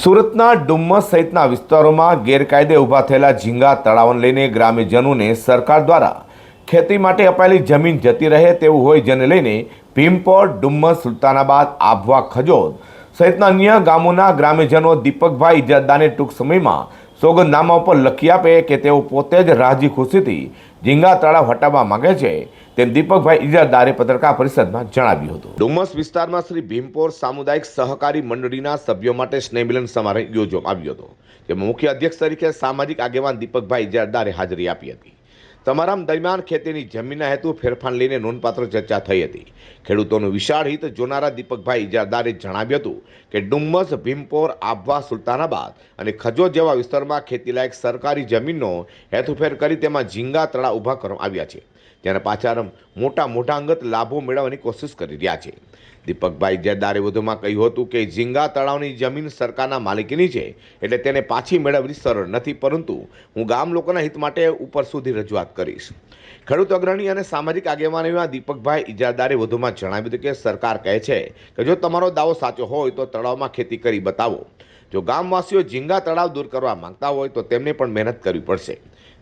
સુરતના ડુમ્મસ સહિતના વિસ્તારોમાં ગેરકાયદે ઊભા થયેલા ઝીંગા તળાવને લઈને ગ્રામ્યજનોને સરકાર દ્વારા ખેતી માટે અપાયેલી જમીન જતી રહે તેવું હોય જેને લઈને ભીમપોર ડુમ્મસ, સુલતાનાબાદ, આભવા, ખજોદ સહિતના અન્ય ગામોના ગ્રામ્યજનો દીપકભાઈ ઇજાદાને ટૂંક સમયમાં સોગંદનામા ઉપર લખી આપે કે તેઓ પોતે જ રાજી ખુશીથી ઝીંગા તળાવ હટાવવા માંગે છે તેમ દીપકભાઈ ઇજાદારે પત્રકાર પરિષદમાં જણાવ્યું હતું. ડુમસ વિસ્તારમાં શ્રી ભીમપોર સામુદાયિક સહકારી મંડળીના સભ્યો માટે સ્નેહમિલન સમારોહ યોજવામાં આવ્યો હતો. જેમાં મુખ્ય અધ્યક્ષ તરીકે સામાજિક આગેવાન દીપકભાઈ ઇજાદારે હાજરી આપી હતી. તમારામ દરમિયાન ખેતીની જમીનના હેતુ ફેરફાર લઈને નોંધપાત્ર ચર્ચા થઈ હતી. ખેડૂતોનું વિશાળ હિત જોનારા દીપકભાઈ ઇજારદારે જણાવ્યું હતું કે ડુમ્મસ, ભીમપોર આભવા સુલતાનાબાદ અને ખજો જેવા વિસ્તારમાં ખેતીલાયક સરકારી જમીનનો હેતુફેર કરી તેમાં ઝીંગા તળા ઊભા કરવામાં આવ્યા છે. જેના પાછળ મોટા મોટા અંગત લાભો મેળવવાની કોશિશ કરી રહ્યા છે. દીપકભાઈ જરદારે વધુમાં કહ્યું હતું કે ઝીંગા તળાવની જમીન સરકારના માલિકીની છે, એટલે તેને પાછી મેળવવી સરળ નથી, પરંતુ હું ગામ લોકોના હિત માટે ઉપર સુધી રજૂઆત કરીશ. ખેડૂત અગ્રણી અને સામાજિક આગેવાન એવા દીપકભાઈ ઇજાદારે વધુમાં જણાવ્યું હતું કે સરકાર કહે છે કે જો તમારો દાવો સાચો હોય તો તળાવમાં ખેતી કરી બતાવો. જો ગામવાસીઓ ઝીંગા તળાવ દૂર કરવા માંગતા હોય તો તેમને પણ મહેનત કરવી પડશે.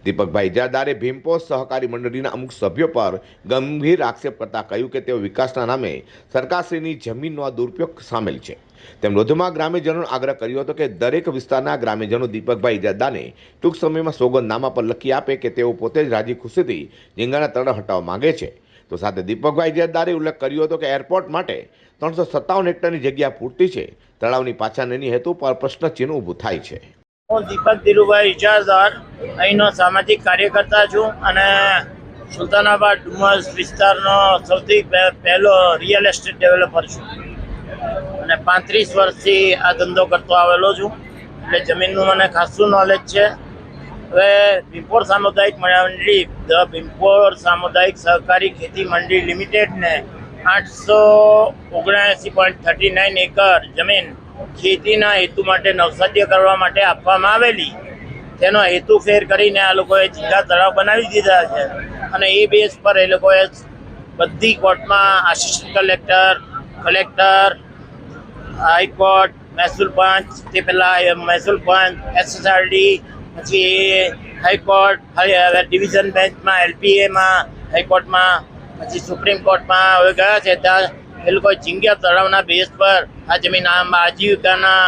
દીપકભાઈ જાદારે ભીમપોસ સહકારી મંડળીના અમુક સભ્યો પર ગંભીર આક્ષેપ કરતા કહ્યું કે તેઓ વિકાસના નામે સરકારશ્રીની જમીનનો આ દુરુપયોગ સામેલ છે. તેમણે વધુમાં ગ્રામ્યજનોનો આગ્રહ કર્યો હતો કે દરેક વિસ્તારના ગ્રામ્યજનો દીપકભાઈ જાદાને ટૂંક સમયમાં સોગંદનામા પર લખી આપે કે તેઓ પોતે જ રાજી ખુશીથી ઝીંગાના તળ હટાવવા માંગે છે. તો સાથે દીપકભાઈ ઇજાદારે ઉલ્લેખ કર્યો હતો કે એરપોર્ટ માટે ત્રણસો સત્તાવન હેક્ટરની જગ્યા પૂરતી છે. તળાવની પાછળની હેતુ પર પ્રશ્નચિહ્ન ઊભું થાય છે. હું દીપક ધીરુભાઈ ઇજારદાર અહીંનો સામાજિક કાર્યકર્તા છું અને સુલતાનાબાદ ડુમસ વિસ્તારનો સૌથી પહેલો રિયલ એસ્ટેટ ડેવલપર છું. અને પાંત્રીસ વર્ષથી આ ધંધો કરતો આવેલો છું. એટલે જમીનનું મને ખાસું નોલેજ છે. હવે ભીમપોર સામુદાયિક મંડળી, ધ ભીમપોર સામુદાયિક સહકારી ખેતી મંડળી લિમિટેડને આઠસો ઓગણએંસી પોઈન્ટ થર્ટી નાઇન એકર જમીન ખેતીના હેતુ માટે નવસાધ્ય કરવા માટે આપવામાં આવેલી. તેનો હેતુ ફેર કરીને આ લોકોએ ઝીંગા, તળાવ બનાવી દીધા છે. અને એ બેઝ પર એ લોકોએ બધી કોર્ટમાં આસિસ્ટન્ટ કલેક્ટર કલેક્ટર હાઈકોર્ટ મહેસૂલ પંચ, તે પહેલાં મહેસૂલ પંચ એસએસઆરડી પછી હાઈકોર્ટ હવે ડિવિઝન બેન્ચમાં એલપીએમાં હાઈકોર્ટમાં પછી સુપ્રીમ કોર્ટમાં હવે ગયા છે. ત્યાં એ લોકો ઝીંગા તળાવના બેઝ પર. આ જમીન આમ આજીવિકાના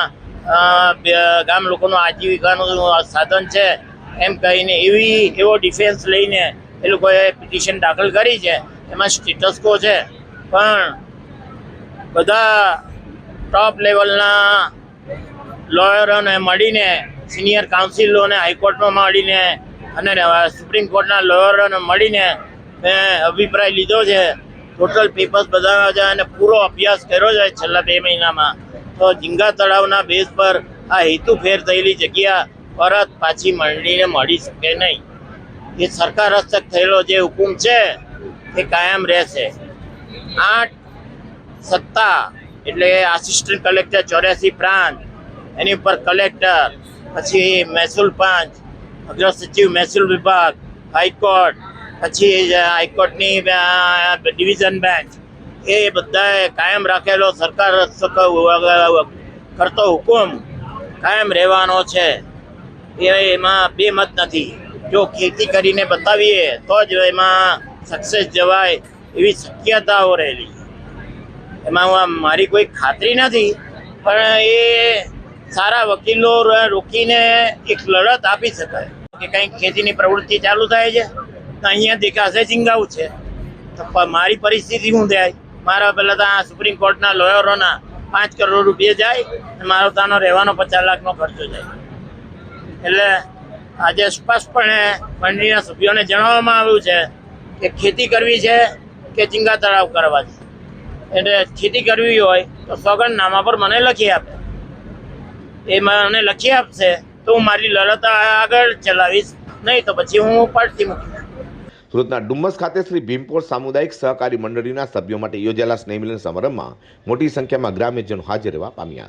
ગામ લોકોનું આજીવિકાનું સાધન છે. એમ કહીને એવી, એવો ડિફેન્સ લઈને એ લોકોએ પિટિશન દાખલ કરી છે. એમાં સ્ટેટસ્કો છે. પણ બધા ટોપ લેવલના લોયરોને મળીને સિનિયર કાઉન્સિલોને હાઈકોર્ટમાં મળીને અને સુપ્રીમ કોર્ટના લોયરોને મળીને મેં અભિપ્રાય લીધો છે. ટોટલ પેપર્સ બધા છે અને પૂરો અભ્યાસ કર્યો છે છેલ્લા બે મહિનામાં, તો ઝીંગા તળાવના બેઝ પર આ હેતુ ફેર થયેલી જગ્યા પરત પાછી મંડળીને મળી શકે નહીં. એ સરકાર હસ્તક થયેલો જે હુકુમ છે, એ કાયમ રહેશે. આઠ સત્તા, એટલે આસિસ્ટન્ટ કલેક્ટર ચોર્યાસી પ્રાંત, એની ઉપર કલેક્ટર પછી મહેસૂલ પાંચ અગ્ર સચિવ મહેસૂલ વિભાગ હાઈકોર્ટ પછી હાઈકોર્ટની ડિવિઝન બેન્ચ, એ બધાએ કાયમ રાખેલો સરકાર કરતો હુકુમ કાયમ રહેવાનો છે. એ એમાં બે મત નથી. જો ખેતી કરીને બતાવીએ, તો જ એમાં સક્સેસ જવાય એવી શક્યતાઓ રહેલી. એમાં હું મારી કોઈ ખાતરી નથી, પણ એ સારા વકીલો રોકીને એક લડત આપી શકાય. કે કંઈક ખેતીની પ્રવૃત્તિ ચાલુ થાય છે અહીંયા દેખાશે ઝીંગાવું છે. તો મારી પરિસ્થિતિ શું થાય? મારા પહેલાં તો આ સુપ્રીમ કોર્ટના લોયરોના પાંચ કરોડ રૂપિયા જાય અને મારો ત્યાંનો રહેવાનો પચાસ લાખનો ખર્ચો જાય. એટલે આજે સ્પષ્ટપણે મંડળીના સભ્યોને જણાવવામાં આવ્યું છે કે ખેતી કરવી છે કે ચિંગા તળાવ કરવા છે? એટલે ખેતી કરવી હોય તો સોગંદનામા પર મને લખી આપે. એ મને લખી આપશે તો હું મારી લડત આગળ ચલાવીશ. નહીં તો પછી હું પડતી મૂકીશ. સુરતના ડુમ્મસ ખાતે શ્રી ભીમપોર સામુદાયિક સહકારી મંડળીના સભ્યો માટે યોજાયેલા સ્નેહમિલન સમારંભમાં મોટી સંખ્યામાં ગ્રામ્યજનો હાજર રહેવા પામ્યા